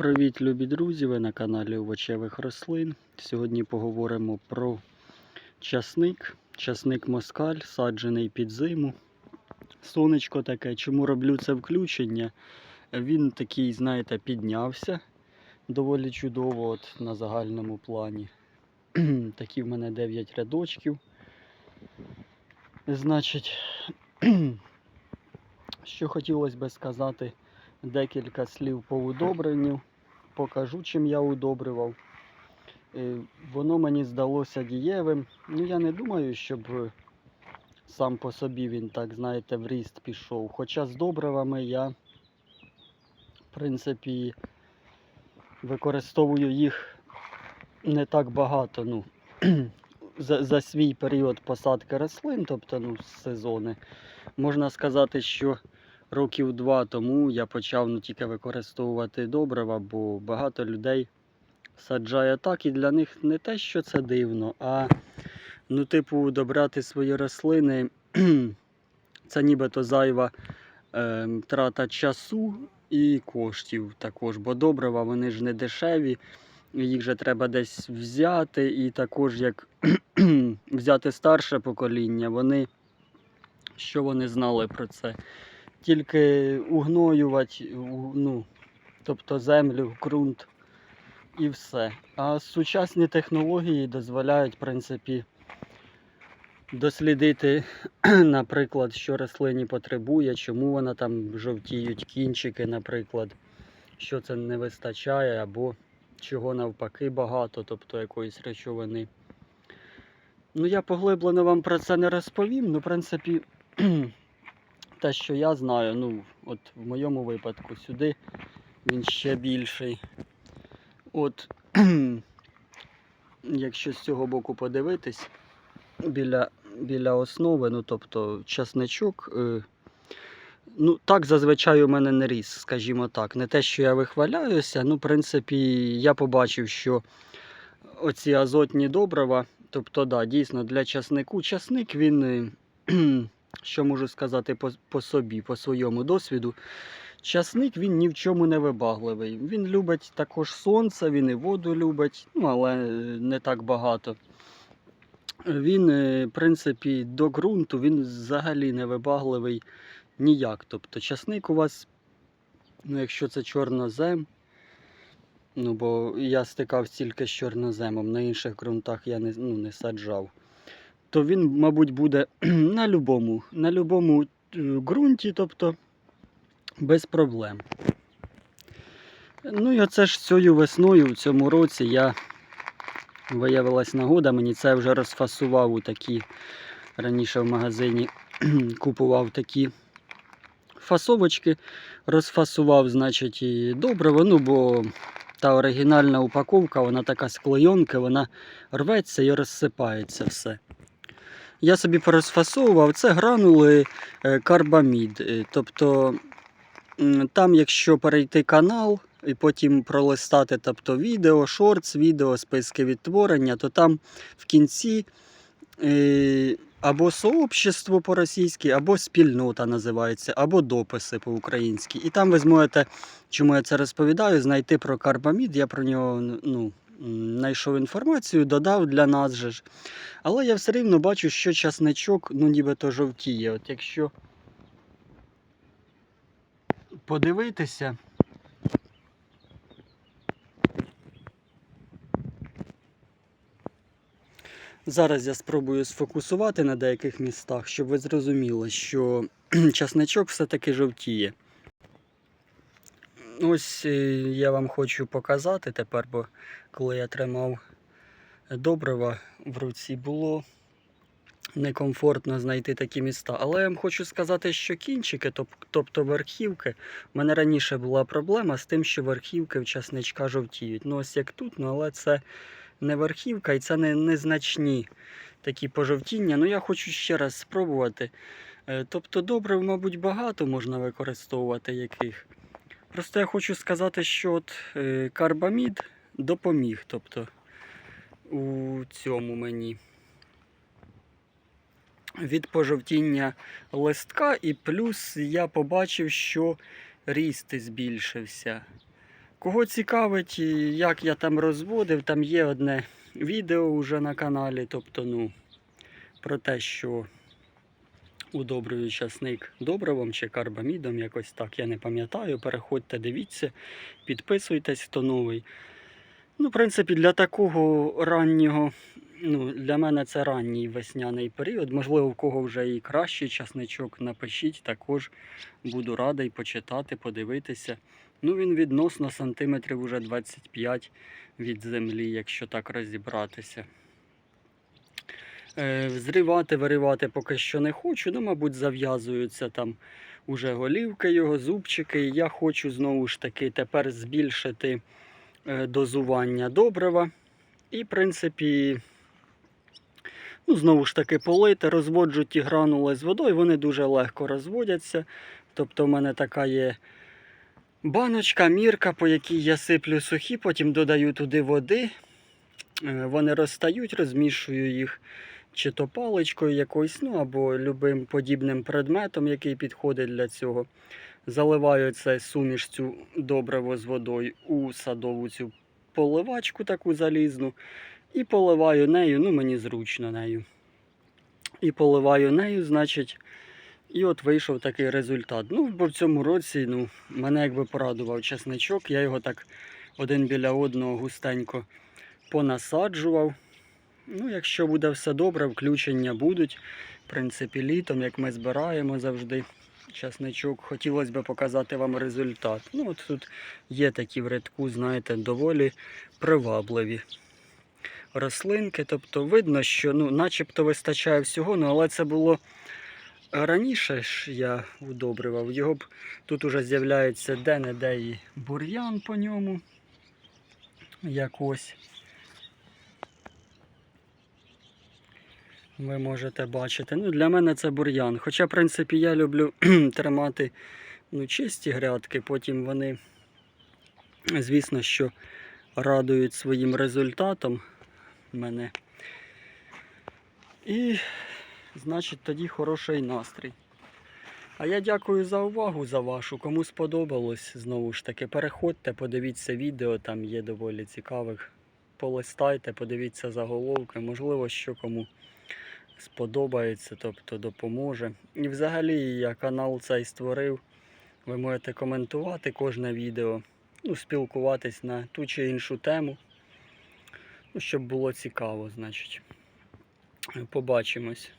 Привіт, любі друзі! Ви на каналі Овочевих рослин. Сьогодні поговоримо про часник. Часник москаль, саджений під зиму. Сонечко таке. Чому роблю це включення? Він такий, знаєте, піднявся доволі чудово от, на загальному плані. Такі в мене 9 рядочків. Значить, що хотілося би сказати, декілька слів по удобренню. Покажу, чим я удобрював. Е, Воно мені здалося дієвим. Ну, я не думаю, щоб е, сам по собі він так, знаєте, в ріст пішов. Хоча з добривами я, в принципі, використовую їх не так багато. Ну, за, за свій період посадки рослин, тобто ну, з сезони. Можна сказати, що років два тому я почав ну, тільки використовувати добрива, бо багато людей саджає так, і для них не те, що це дивно, а ну, типу, удобряти свої рослини це нібито зайва е, трата часу і коштів також, бо добрива вони ж не дешеві. Їх же треба десь взяти, і також як взяти старше покоління, вони що вони знали про це? Тільки угноювати, ну, тобто землю, ґрунт і все. А сучасні технології дозволяють, в принципі, дослідити, наприклад, що рослині потребує, чому вона там жовтіють кінчики, наприклад, що це не вистачає, або чого навпаки багато, тобто якоїсь речовини. Ну, я поглиблено вам про це не розповім. Ну, в принципі, те, що я знаю, ну, от в моєму випадку сюди він ще більший. От, якщо з цього боку подивитись, біля, біля основи, ну тобто часничок, е, ну так зазвичай у мене не ріс, скажімо так. Не те, що я вихваляюся, ну, в принципі, я побачив, що оці азотні добрива, тобто, да, дійсно для часнику. Часник він, е, що можу сказати по, по собі, по своєму досвіду. Часник він ні в чому не вибагливий. Він любить також сонце, він і воду любить, ну але е, не так багато. Він, е, в принципі, до ґрунту він взагалі не вибагливий ніяк. Тобто часник у вас, ну якщо це чорнозем, ну бо я стикався тільки з чорноземом, на інших ґрунтах я не, ну, не саджав, то він, мабуть, буде на любому, на любому е, ґрунті, тобто без проблем. Ну і оце ж цією весною в цьому році я виявилась нагода, мені це вже розфасував у такі. Раніше в магазині купував такі фасовочки, розфасував, значить, і добриво, ну бо та оригінальна упаковка, вона така з клейонки, вона рветься і розсипається все. Я собі порозфасовував, це гранули е, карбамід. Е, Тобто там, якщо перейти канал і потім пролистати тобто, відео, шортс, відео, списки відтворення, то там в кінці е, або сообщество по-російськи, або спільнота називається, або дописи по-українськи. І там ви зможете, чому я це розповідаю, знайти про карбамід. Я про нього ну, знайшов інформацію, додав для нас же ж. Але я все рівно бачу, що часничок, ну нібито жовтіє. От якщо подивитися. Зараз я спробую сфокусувати на деяких містах, щоб ви зрозуміли, що часничок все-таки жовтіє. Ось е, я вам хочу показати тепер, бо коли я тримав добрива в руці, було некомфортно знайти такі міста. Але я вам хочу сказати, що кінчики, тобто верхівки, в мене раніше була проблема з тим, що верхівки в часничка жовтіють. Ну ось як тут, ну але це не верхівка і це не незначні такі пожовтіння. Ну я хочу ще раз спробувати. Е, Тобто добрив, мабуть, багато можна використовувати яких. Просто я хочу сказати, що от е, карбамід допоміг. Тобто у цьому мені від пожовтіння листка, і плюс я побачив, що ріст збільшився. Кого цікавить, як я там розводив, там є одне відео вже на каналі. Тобто, ну, про те, що удобрюю часник добривом чи карбамідом, якось так, я не пам'ятаю. Переходьте, дивіться, підписуйтесь, хто новий. Ну, в принципі, для такого раннього, ну, для мене це ранній весняний період. Можливо, в кого вже і кращий часничок, напишіть, також буду радий почитати, подивитися. Ну, він відносно сантиметрів уже 25 від землі, якщо так розібратися. Е, зривати, виривати поки що не хочу, ну, мабуть, зав'язуються там уже голівки його, зубчики. Я хочу знову ж таки тепер збільшити е, дозування добрива. І, в принципі, ну, знову ж таки, полити, розводжу ті гранули з водою, вони дуже легко розводяться. Тобто, в мене така є баночка, мірка, по якій я сиплю сухі, потім додаю туди води. Е, Вони розстають, розмішую їх чи то паличкою якоюсь, ну або любим подібним предметом, який підходить для цього. Заливаю цей суміш цю добриво з водою у садову цю поливачку таку залізну. І поливаю нею, ну мені зручно нею. І поливаю нею, значить, і от вийшов такий результат. Ну, бо в цьому році ну, мене якби порадував чесничок, я його так один біля одного густенько понасаджував. Ну, якщо буде все добре, включення будуть. В принципі, літом, як ми збираємо завжди часничок, хотілося б показати вам результат. Ну, от тут є такі в рядку, знаєте, доволі привабливі рослинки. Тобто видно, що ну, начебто вистачає всього, ну, але це було раніше ж я удобрював. Його б тут уже з'являється де-не-де і бур'ян по ньому. Якось. Ви можете бачити. Ну, для мене це бур'ян. Хоча, в принципі, я люблю тримати ну, чисті грядки, потім вони, звісно, що радують своїм результатом мене. І, значить, тоді хороший настрій. А я дякую за увагу за вашу. Кому сподобалось, знову ж таки, переходьте, подивіться відео, там є доволі цікавих. Полистайте, подивіться заголовки, можливо, що кому сподобається, тобто допоможе. І взагалі я канал цей створив. Ви можете коментувати кожне відео, ну, спілкуватись на ту чи іншу тему. Ну, щоб було цікаво, значить. Побачимось.